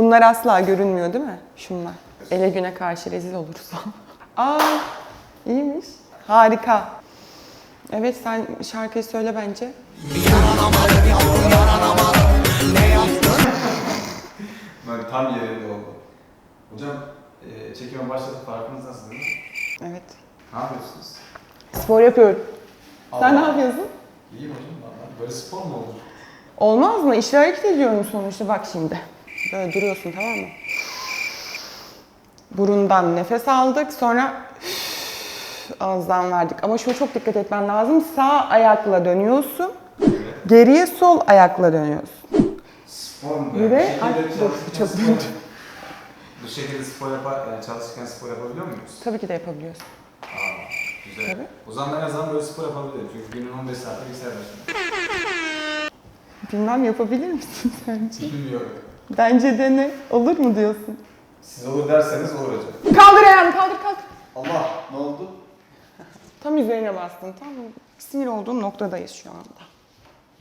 Bunlar asla görünmüyor değil mi? Şunlar. Ele güne karşı rezil oluruz. Aa, iyiymiş. Harika. Evet sen şarkıyı söyle bence. Ben tam yerinde oldu. Hocam e, çekime başladı farkınız nasıl değil mi? Evet. Ne yapıyorsunuz? Spor yapıyorum. Sen ne Allah. yapıyorsun? İyiyim hocam valla. Böyle spor mu olur? Olmaz mı? İşle hareket ediyorum sonuçta. Bak şimdi. Böyle duruyorsun tamam mı? Burundan nefes aldık. Sonra ağızdan verdik. Ama şuna çok dikkat etmen lazım. Sağ ayakla dönüyorsun. Geriye sol ayakla dönüyorsun. Spor mu? Bir de- Ay, dur, çok. Bu şekilde spor yapar, yani çalışırken spor yapabiliyor muyuz? Tabii ki de yapabiliyorsun. Aa, güzel. Tabii. O zaman ben her zaman böyle spor yapabilirim. Çünkü günün 15 saati bilgisayar başında. Bilmem yapabilir misin sence? Bilmiyorum. Bence dene. Olur mu diyorsun? Siz olur derseniz olur hocam. Kaldır ayağını kaldır kaldır. Allah ne oldu? Tam üzerine bastın. Tam sinir olduğun noktadayız şu anda.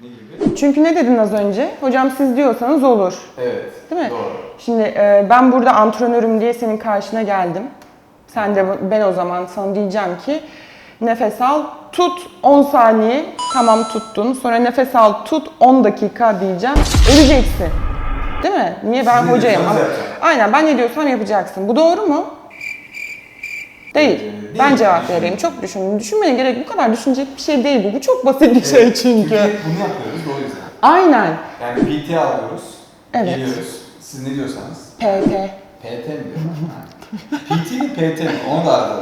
Ne gibi? Çünkü ne dedin az önce? Hocam siz diyorsanız olur. Evet. Değil mi? Doğru. Şimdi e, ben burada antrenörüm diye senin karşına geldim. Sen de ben o zaman sana diyeceğim ki nefes al, tut 10 saniye. Tamam tuttun. Sonra nefes al, tut 10 dakika diyeceğim. Öleceksin. Değil mi? Niye ben Siz ne hocayım ama. Aynen ben ne diyorsam yapacaksın. Bu doğru mu? Değil. Ee, değil. Ben cevap Düşün. vereyim. Çok düşün. Düşünmene gerek bu kadar düşünecek bir şey değil bu. Bu çok basit bir şey çünkü. Çünkü hep bunu yapıyoruz o yüzden. Aynen. Yani PT alıyoruz. Evet. Geliyoruz. Siz ne diyorsanız. PT. PT mi diyorum? PT mi PT mi? Onu da arada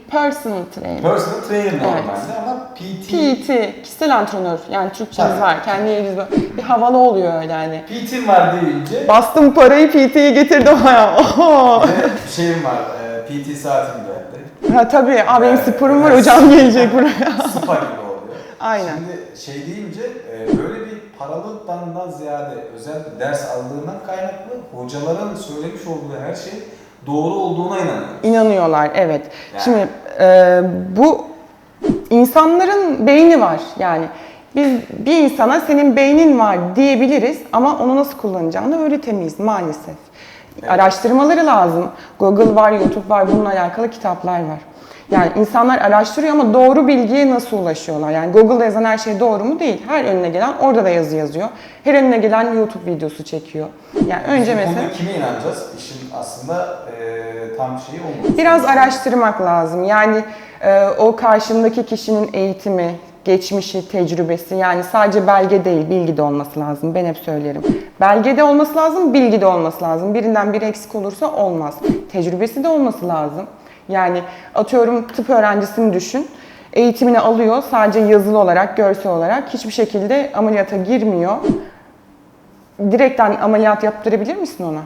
personal trainer. Personal trainer normalde ama PT. PT, kişisel antrenör. Yani Türkçemiz Tabii. var. Kendi yerimiz böyle. Bir havalı oluyor öyle yani. PT'm var deyince Bastım parayı PT'ye getirdim bir de şeyim var. e, PT saatim geldi. ha tabii. Aa, benim Evet. sporum var. Hocam gelecek buraya. Spa gibi oluyor. Aynen. Şimdi şey deyince e, böyle bir paralıktan da ziyade özel ders aldığından kaynaklı hocaların söylemiş olduğu her şey doğru olduğuna inanıyorum. İnanıyorlar evet. Yani. Şimdi e, bu insanların beyni var yani. Biz bir insana senin beynin var diyebiliriz ama onu nasıl kullanacağını öğretemeyiz maalesef. Evet. Araştırmaları lazım. Google var, YouTube var, bununla alakalı kitaplar var. Yani insanlar araştırıyor ama doğru bilgiye nasıl ulaşıyorlar? Yani Google'da yazan her şey doğru mu? Değil. Her önüne gelen orada da yazı yazıyor. Her önüne gelen YouTube videosu çekiyor. Yani önce bu mesela... kime inanacağız? İşin aslında e, tam şeyi olmadı. Biraz araştırmak lazım. Yani e, o karşımdaki kişinin eğitimi, geçmişi, tecrübesi yani sadece belge değil, bilgi de olması lazım. Ben hep söylerim. Belge de olması lazım, bilgi de olması lazım. Birinden biri eksik olursa olmaz. Tecrübesi de olması lazım. Yani atıyorum tıp öğrencisini düşün. Eğitimini alıyor sadece yazılı olarak, görsel olarak hiçbir şekilde ameliyata girmiyor. Direkten ameliyat yaptırabilir misin ona?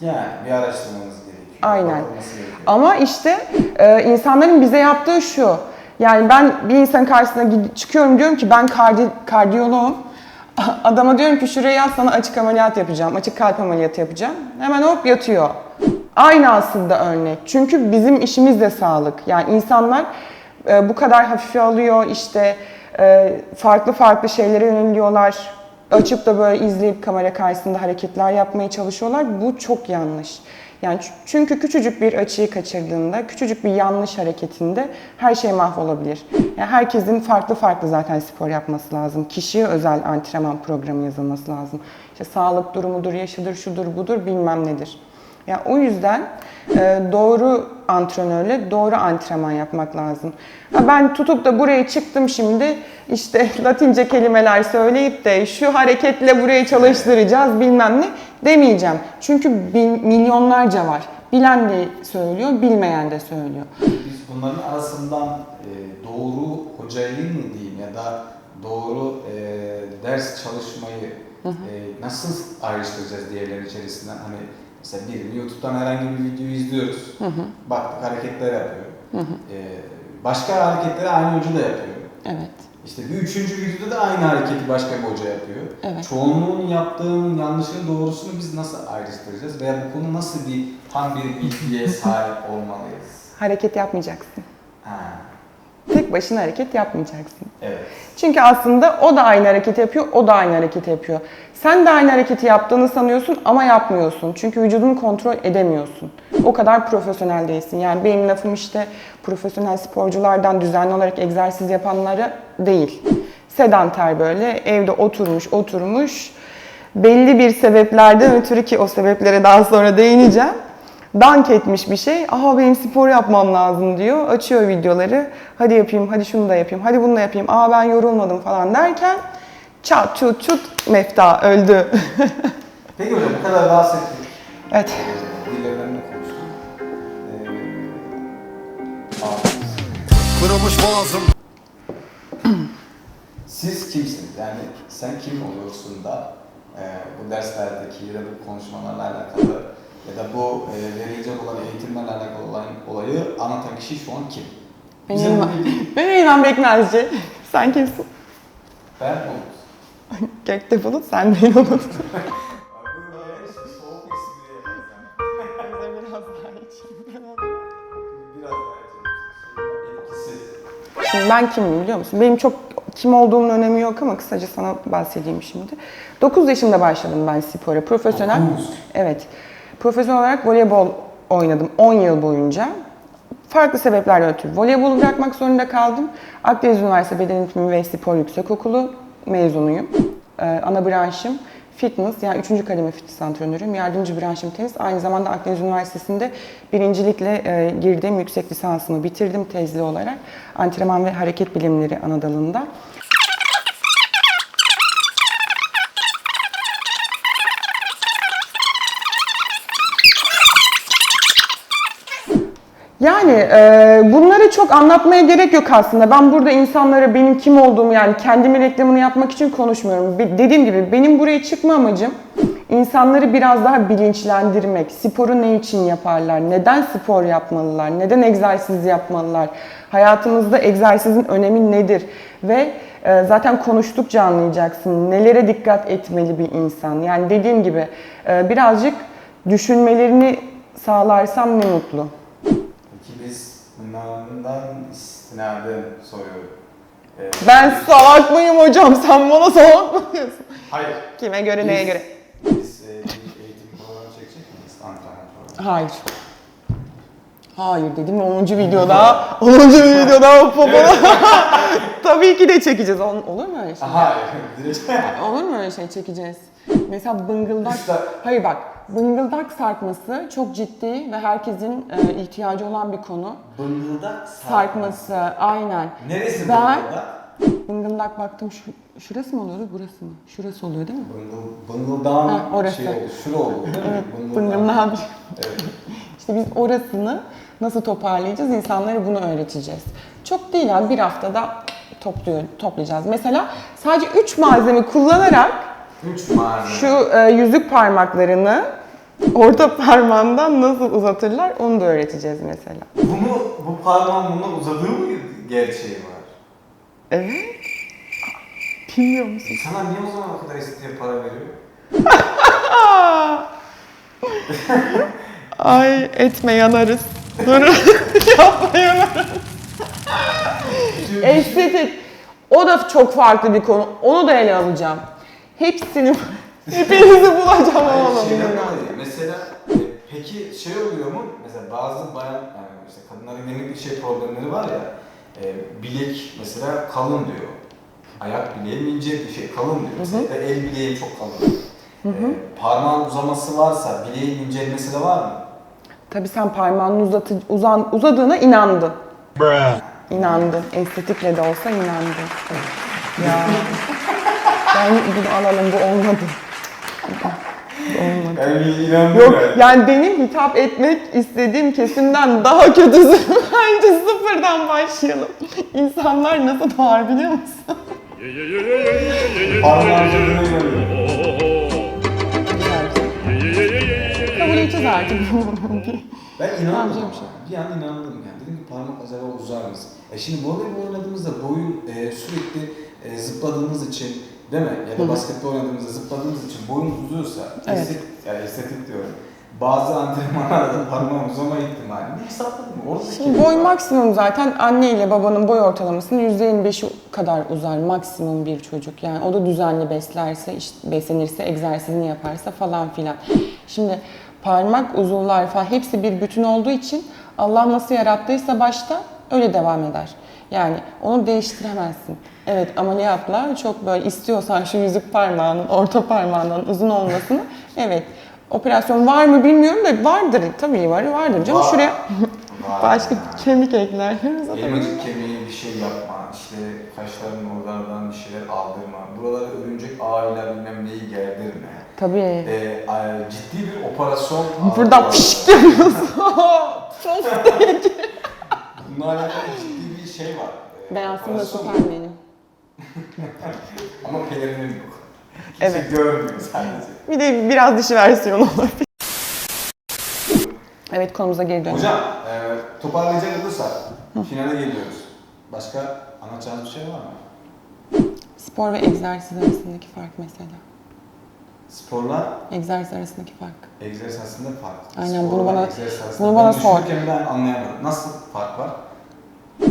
Yani bir araştırmanız gerekiyor. Aynen. gerekiyor. Ama işte e, insanların bize yaptığı şu. Yani ben bir insan karşısına çıkıyorum diyorum ki ben kardi, kardiyoloğum. Adama diyorum ki şuraya yat sana açık ameliyat yapacağım. Açık kalp ameliyatı yapacağım. Hemen hop yatıyor. Aynı aslında örnek. Çünkü bizim işimiz de sağlık. Yani insanlar e, bu kadar hafife alıyor işte e, farklı farklı şeylere yöneliyorlar. Açıp da böyle izleyip kamera karşısında hareketler yapmaya çalışıyorlar. Bu çok yanlış. Yani çünkü küçücük bir açıyı kaçırdığında, küçücük bir yanlış hareketinde her şey mahvolabilir. Yani herkesin farklı farklı zaten spor yapması lazım. Kişiye özel antrenman programı yazılması lazım. İşte sağlık durumudur, yaşıdır, şudur, budur bilmem nedir. Yani o yüzden e, doğru antrenörle doğru antrenman yapmak lazım. Ben tutup da buraya çıktım şimdi işte Latince kelimeler söyleyip de şu hareketle burayı çalıştıracağız bilmem ne demeyeceğim. Çünkü bin- milyonlarca var. Bilen de söylüyor, bilmeyen de söylüyor. Biz bunların arasından e, doğru hocayı mı diyeyim ya da doğru e, ders çalışmayı e, nasıl ayrıştıracağız diğerleri içerisinden? Hani mesela birini YouTube'dan herhangi bir video izliyoruz. Baktık hareketler yapıyor. E, başka hareketleri aynı hoca da yapıyor. Evet. İşte bir üçüncü videoda da aynı hareketi başka bir hoca yapıyor. Evet. Çoğunluğun yaptığının yanlışını doğrusunu biz nasıl ayrıştıracağız veya bu konu nasıl bir tam bir bilgiye sahip olmalıyız? Hareket yapmayacaksın. Ha. Tek başına hareket yapmayacaksın. Evet. Çünkü aslında o da aynı hareketi yapıyor, o da aynı hareketi yapıyor. Sen de aynı hareketi yaptığını sanıyorsun ama yapmıyorsun. Çünkü vücudunu kontrol edemiyorsun. O kadar profesyonel değilsin. Yani benim lafım işte profesyonel sporculardan düzenli olarak egzersiz yapanlara değil. Sedanter böyle evde oturmuş oturmuş belli bir sebeplerden ötürü ki o sebeplere daha sonra değineceğim. Dank etmiş bir şey. Aha benim spor yapmam lazım diyor. Açıyor videoları. Hadi yapayım, hadi şunu da yapayım, hadi bunu da yapayım. Aa ben yorulmadım falan derken çat çut çut mefta öldü. Peki hocam bu kadar bahsettik. evet. Dillerinden de konuştuk. Ee, Kırılmış boğazım siz kimsiniz? Yani sen kim oluyorsun da e, bu derslerdeki ya da bu konuşmalarla alakalı ya da bu e, verilecek olan eğitimlerle alakalı olan olayı anlatan kişi şu an kim? Ben Bize İlhan, ben İlhan Bekmezci. Sen kimsin? Ben Umut. Gökte Bulut, sen beni unut. Şimdi ben kimim biliyor musun? Benim çok kim olduğumun önemi yok ama kısaca sana bahsedeyim şimdi. 9 yaşında başladım ben spora. Profesyonel. Evet. Profesyonel olarak voleybol oynadım 10 yıl boyunca. Farklı sebeplerden ötürü voleybolu bırakmak zorunda kaldım. Akdeniz Üniversitesi Beden Eğitimi ve Spor Yüksekokulu mezunuyum. Ee, ana branşım fitness yani 3. kademe fitness antrenörüyüm. Yardımcı branşım tenis. Aynı zamanda Akdeniz Üniversitesi'nde birincilikle e, girdim. Yüksek lisansımı bitirdim tezli olarak. Antrenman ve hareket bilimleri ana dalında. Yani e, bunları çok anlatmaya gerek yok aslında. Ben burada insanlara benim kim olduğumu yani kendimi reklamını yapmak için konuşmuyorum. Be- dediğim gibi benim buraya çıkma amacım insanları biraz daha bilinçlendirmek. Sporu ne için yaparlar? Neden spor yapmalılar? Neden egzersiz yapmalılar? Hayatımızda egzersizin önemi nedir? Ve e, zaten konuştukça anlayacaksın. Nelere dikkat etmeli bir insan? Yani dediğim gibi e, birazcık düşünmelerini sağlarsam ne mutlu. Bunlardan istinaden soruyorum. Ee, Ben salak mıyım hocam? Sen bana salak mı diyorsun? Hayır. Kime göre, neye göre? Biz e, bir eğitim programı çekecek miyiz? Antrenman programı. Hayır. Hayır dedim 10. videoda. 10. videoda o poponu. Tabii ki de çekeceğiz. Ol- Olur mu öyle şey? Hayır. Direkt. Olur mu öyle şey çekeceğiz? Mesela bıngıldak... Hayır bak, bıngıldak sarkması çok ciddi ve herkesin e, ihtiyacı olan bir konu. Bıngıldak Sarkması, aynen. Neresi Ben- bıngıldak? Bıngıldak baktım, şu, şurası mı oluyordu, burası mı? Şurası oluyor değil mi? Bıngıl, bıngıldağın orası. şey oldu, şura oldu? Bıngıldağın. Bıngıldak. Evet. İşte biz orasını nasıl toparlayacağız? İnsanlara bunu öğreteceğiz. Çok değil yani bir haftada topluyor, toplayacağız. Mesela sadece 3 malzeme kullanarak Üç şu e, yüzük parmaklarını orta parmağından nasıl uzatırlar onu da öğreteceğiz mesela. Bunu, bu parmağın bundan uzadığı mı gerçeği var? Evet. Bilmiyor musun? Sana niye o zaman o kadar istediği para veriyor? Ay etme yanarız. Dur. Yapma yanarız. Estetik. O da çok farklı bir konu. Onu da ele alacağım. Hepsini, hepinizi bulacağım Hayır, oğlum. şeyden dolayı. Mesela e, peki şey oluyor mu? Mesela bazı bayan, yani işte kadınların genellikle şey problemleri var ya. E, bilek mesela kalın diyor. Ayak bileğim ince bir şey kalın diyor. Mesela el bileğim çok kalın. E, parmağın uzaması varsa bileğin incelmesi de var mı? Tabii sen parmağını uzatı, uzan, uzadığına inandın. İnandın. Estetikle de olsa inandın. Ya. Ben bunu alalım bu olmadı. Olmadı. İnanmıyorum. Yok yani benim hitap etmek istediğim kesimden daha kötüsü. Bence sıfırdan başlayalım. İnsanlar nasıl doğar biliyor musun? Kabul edeceğiz artık. Ben inandım bir şey. Bir an inandım yani. Dedim ki parmak acaba uzar mısın? E şimdi voleybol oynadığımızda boyun e, sürekli e, zıpladığımız için değil mi? Ya da basketbol oynadığımızda zıpladığımız için boyun uzuyorsa Evet. estetik, yani estetik diyorum. bazı antrenmanlarda parmağım uzama ihtimalini hesapladım. Oradaki Şimdi boy maksimum zaten anne ile babanın boy ortalamasının %25'i kadar uzar maksimum bir çocuk. Yani o da düzenli beslerse, işte beslenirse, egzersizini yaparsa falan filan. Şimdi parmak, uzuvlar falan hepsi bir bütün olduğu için Allah nasıl yarattıysa başta öyle devam eder. Yani onu değiştiremezsin. Evet ameliyatla çok böyle istiyorsan şu yüzük parmağının, orta parmağının uzun olmasını evet Operasyon var mı bilmiyorum da vardır. Tabii var, vardır. Canım Var. şuraya Var Başka yani. kemik ekler. Elmacık kemiği bir şey yapma, işte kaşların oralardan bir şeyler aldırma, buralara örümcek ağıyla bilmem neyi gerdirme. Tabii. Ee, ciddi bir operasyon Buradan var. pişik yapıyorsun. Bununla alakalı ciddi şey var. Ee, ben aslında süpermenim. Ama pelerinim yok. Kimse Evet. görmüyor sadece. Bir de biraz dişi versiyonu olabilir. Evet konumuza geri dönelim. Hocam, e, toparlayacak olursak finale geliyoruz. Başka anlatacağınız bir şey var mı? Spor ve egzersiz arasındaki fark mesela. Sporla Egzersiz arasındaki fark. egzersiz arasında fark. Aynen, Sporla bunu bana- bunu bana sor. ben anlayamadım. Nasıl fark var?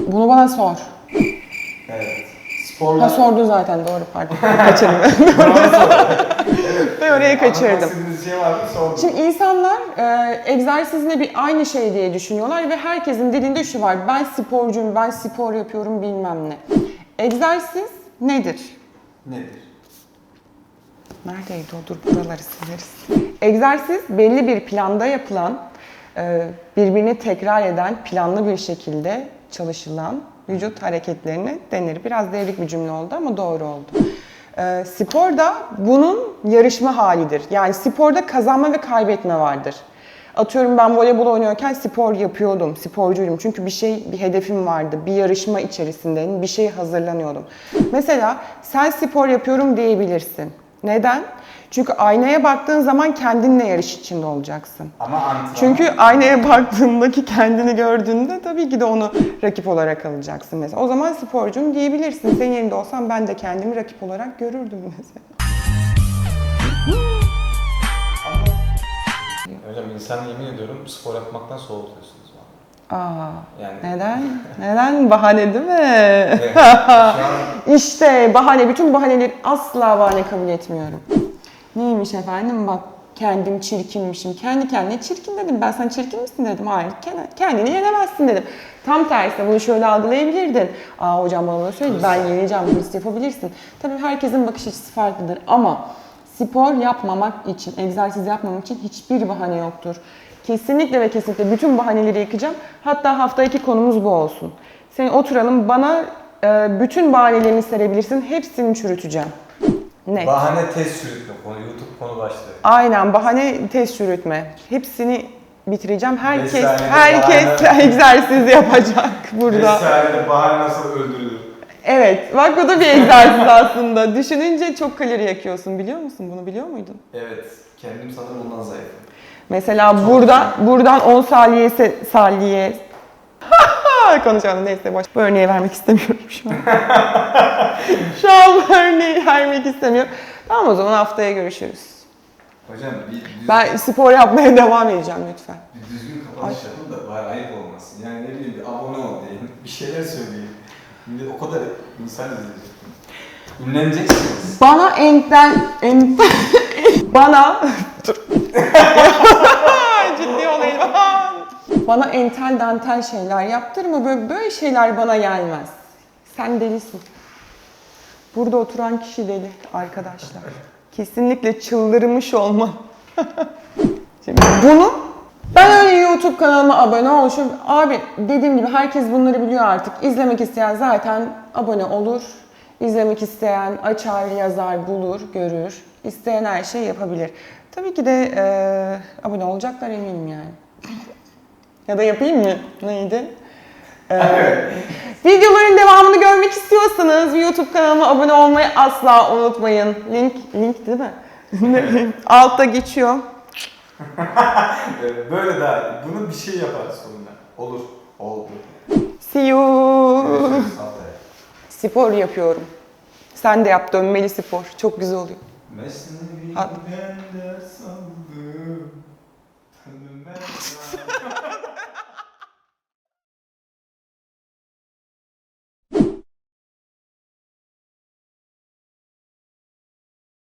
Bunu bana sor. Evet. Sporla... Ha sordu zaten doğru pardon. Kaçırdım. Ben oraya kaçırdım. Şey var mı? Sordum. Şimdi insanlar e, egzersizle bir aynı şey diye düşünüyorlar ve herkesin dilinde şu var. Ben sporcuyum, ben spor yapıyorum bilmem ne. Egzersiz nedir? Nedir? Neredeydi o? Dur buraları sileriz. Egzersiz belli bir planda yapılan, e, birbirini tekrar eden, planlı bir şekilde çalışılan vücut hareketlerine denir. Biraz devrik bir cümle oldu ama doğru oldu. E, Spor da bunun yarışma halidir. Yani sporda kazanma ve kaybetme vardır. Atıyorum ben voleybol oynuyorken spor yapıyordum, sporcuydum. Çünkü bir şey, bir hedefim vardı, bir yarışma içerisindeydim, bir şey hazırlanıyordum. Mesela sen spor yapıyorum diyebilirsin. Neden? Çünkü aynaya baktığın zaman kendinle yarış içinde olacaksın. Ama antrenman. Çünkü aynaya baktığındaki kendini gördüğünde tabii ki de onu rakip olarak alacaksın mesela. O zaman sporcum diyebilirsin. Senin yerinde olsam ben de kendimi rakip olarak görürdüm mesela. Hocam insan yemin ediyorum spor yapmaktan soğutuyorsunuz. bana. Aa, Yani neden? Neden? Bahane değil mi? Evet, an İşte bahane, bütün bahaneleri asla bahane kabul etmiyorum. Neymiş efendim bak kendim çirkinmişim. Kendi kendine çirkin dedim. Ben sen çirkin misin dedim. Hayır kend- kendini yenemezsin dedim. Tam tersine bunu şöyle algılayabilirdin. Aa hocam bana bunu söyledi. Ben yeneceğim. Hırs yapabilirsin. Tabii herkesin bakış açısı farklıdır ama spor yapmamak için, egzersiz yapmamak için hiçbir bahane yoktur. Kesinlikle ve kesinlikle bütün bahaneleri yıkacağım. Hatta hafta iki konumuz bu olsun. Sen oturalım bana e, bütün bahanelerini serebilirsin. Hepsini çürüteceğim. Net. bahane test çürütme konu, YouTube konu başlığı. Aynen bahane test çürütme. Hepsini bitireceğim. Herkes herkes bahane. egzersiz yapacak burada. Vesaire bahane nasıl öldürülür? Evet. Bak bu da bir egzersiz aslında. Düşününce çok kalori yakıyorsun. Biliyor musun? Bunu biliyor muydun? Evet. Kendim sanırım ondan zayıfım. Mesela burada buradan 10 saniye saniye konuşalım neyse boş. Bu örneği vermek istemiyorum şu an. şu an bu örneği vermek istemiyorum. Tamam o zaman haftaya görüşürüz. Hocam bir, düz- Ben spor yapmaya devam edeceğim lütfen. bir düzgün kapanış yapın da bari ayıp olmasın. Yani ne bileyim bir abone ol deyin. Bir şeyler söyleyin. Şimdi o kadar insan izleyecek. Ünleneceksiniz. Bana entel, entel bana. bana entel dantel şeyler yaptırma. Böyle, böyle şeyler bana gelmez. Sen delisin. Burada oturan kişi deli arkadaşlar. Kesinlikle çıldırmış olma. Şimdi bunu ben öyle YouTube kanalıma abone olmuşum. Abi dediğim gibi herkes bunları biliyor artık. İzlemek isteyen zaten abone olur. İzlemek isteyen açar, yazar, bulur, görür. İsteyen her şeyi yapabilir. Tabii ki de eee, abone olacaklar eminim yani. Ya da yapayım mı? Neydi? Eee, videoların devamını görmek istiyorsanız YouTube kanalıma abone olmayı asla unutmayın. Link, link değil mi? Altta geçiyor. Ee, Böyle daha. Bunu bir şey yaparız sonunda. Olur. Oldu. See you. Spor yapıyorum. Sen de yap dönmeli spor. Çok güzel oluyor. Mesnevi At. bende sandım remember.